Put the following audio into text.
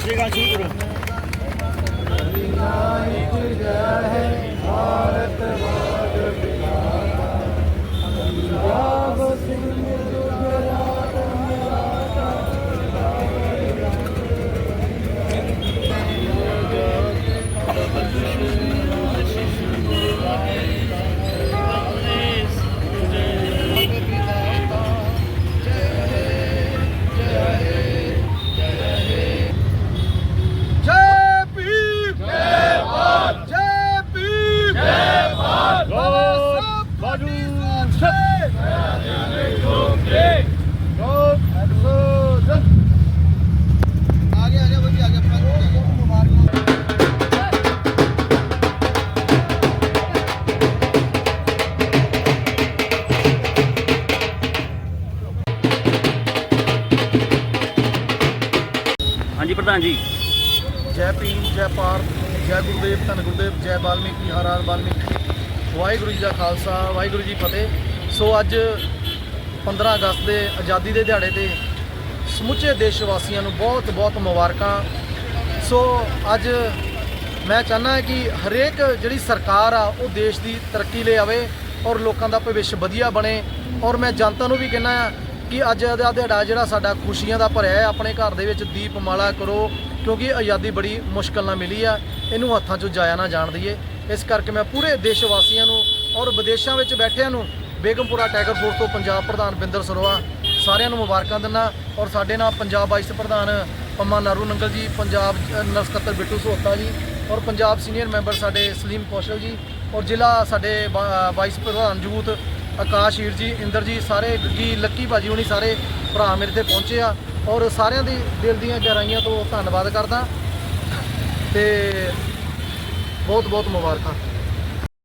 足がシンプ。ਹਾਂਜੀ ਪ੍ਰਧਾਨ ਜੀ। ਜੈ ਭੀਮ, ਜੈ ਭਾਰਤ, ਜੈ ਗੁਰਦੇਵ, ਧੰਨ ਗੁਰਦੇਵ, ਜੈ ਬਾਲਮੀਕੀ, ਹਰ ਹਰ ਬਾਲਮੀਕੀ। ਵਾਹਿਗੁਰੂ ਜੀ ਦਾ ਖਾਲਸਾ, ਵਾਹਿਗੁਰੂ ਜੀ ਫਤਿਹ। ਸੋ ਅੱਜ 15 ਅਗਸਤ ਦੇ ਆਜ਼ਾਦੀ ਦੇ ਦਿਹਾੜੇ ਤੇ ਸਮੁੱਚੇ ਦੇਸ਼ ਵਾਸੀਆਂ ਨੂੰ ਬਹੁਤ ਬਹੁਤ ਮੁਬਾਰਕਾਂ। ਸੋ ਅੱਜ ਮੈਂ ਚਾਹੁੰਦਾ ਕਿ ਹਰੇਕ ਜਿਹੜੀ ਸਰਕਾਰ ਆ, ਉਹ ਦੇਸ਼ ਦੀ ਤਰੱਕੀ ਲਈ ਆਵੇ ਔਰ ਲੋਕਾਂ ਦਾ ਭਵਿੱਖ ਵਧੀਆ ਬਣੇ। ਔਰ ਮੈਂ ਜਨਤਾ ਨੂੰ ਵੀ ਕਹਿੰਦਾ ਆ ਕਿ ਅੱਜ ਦਾ ਦਿਹਾੜਾ ਜਿਹੜਾ ਸਾਡਾ ਖੁਸ਼ੀਆਂ ਦਾ ਭਰਿਆ ਹੈ ਆਪਣੇ ਘਰ ਦੇ ਵਿੱਚ ਦੀਪਮਾਲਾ ਕਰੋ ਕਿਉਂਕਿ ਆਜ਼ਾਦੀ ਬੜੀ ਮੁਸ਼ਕਲ ਨਾਲ ਮਿਲੀ ਆ ਇਹਨੂੰ ਹੱਥਾਂ 'ਚੋਂ ਜਾਇਆ ਨਾ ਜਾਣ ਦਈਏ। ਇਸ ਕਰਕੇ ਮੈਂ ਪੂਰੇ ਦੇਸ਼ ਵਾਸੀਆਂ ਨੂੰ ਔਰ ਵਿਦੇਸ਼ਾਂ ਵਿੱਚ ਬੈਠਿਆਂ ਨੂੰ ਬੇਗਮਪੁਰਾ ਟਾਈਗਰ ਫੋਰਸ ਤੋਂ ਪੰਜਾਬ ਪ੍ਰਧਾਨ ਬਿੰਦਰ ਸਰੋਆ ਸਾਰਿਆਂ ਨੂੰ ਮੁਬਾਰਕਾਂ ਦਿੰਦਾ ਔਰ ਸਾਡੇ ਨਾਲ ਪੰਜਾਬ ਵਾਈਸ ਪ੍ਰਧਾਨ ਪੰਮਾ ਨਾਰੂ ਨੰਗਲ ਜੀ ਪੰਜਾਬ ਅ, ਸਕੱਤਰ ਬਿੱਟੂ ਸੋਹਤਾ ਜੀ ਔਰ ਪੰਜਾਬ ਸੀਨੀਅਰ ਮੈਂਬਰ ਸਾਡੇ ਸਲੀਮ ਕੌਸ਼ਲ ਜੀ ਔਰ ਜ਼ਿਲ੍ਹਾ ਸਾਡੇ ਵਾ- ਵਾਈਸ ਪ੍ਰਧਾਨ ਯੂਥ ਆਕਾਸ਼ ਹੀਰ ਜੀ, ਇੰਦਰ ਜੀ, ਸਾਰੇ ਗੱਗੀ ਲੱਕੀ ਭਾਜੀ ਹੁਣੀ ਸਾਰੇ ਭਰਾ ਮੇਰੇ ਤੇ ਪਹੁੰਚੇ ਆ ਔਰ ਸਾਰਿਆਂ ਦੀ ਦਿਲ ਦੀਆਂ ਗਹਿਰਾਈਆਂ ਤੋਂ ਧੰਨਵਾਦ ਕਰਦਾ ਤੇ ਬਹੁਤ ਬਹੁਤ ਮੁਬਾਰਕਾਂ।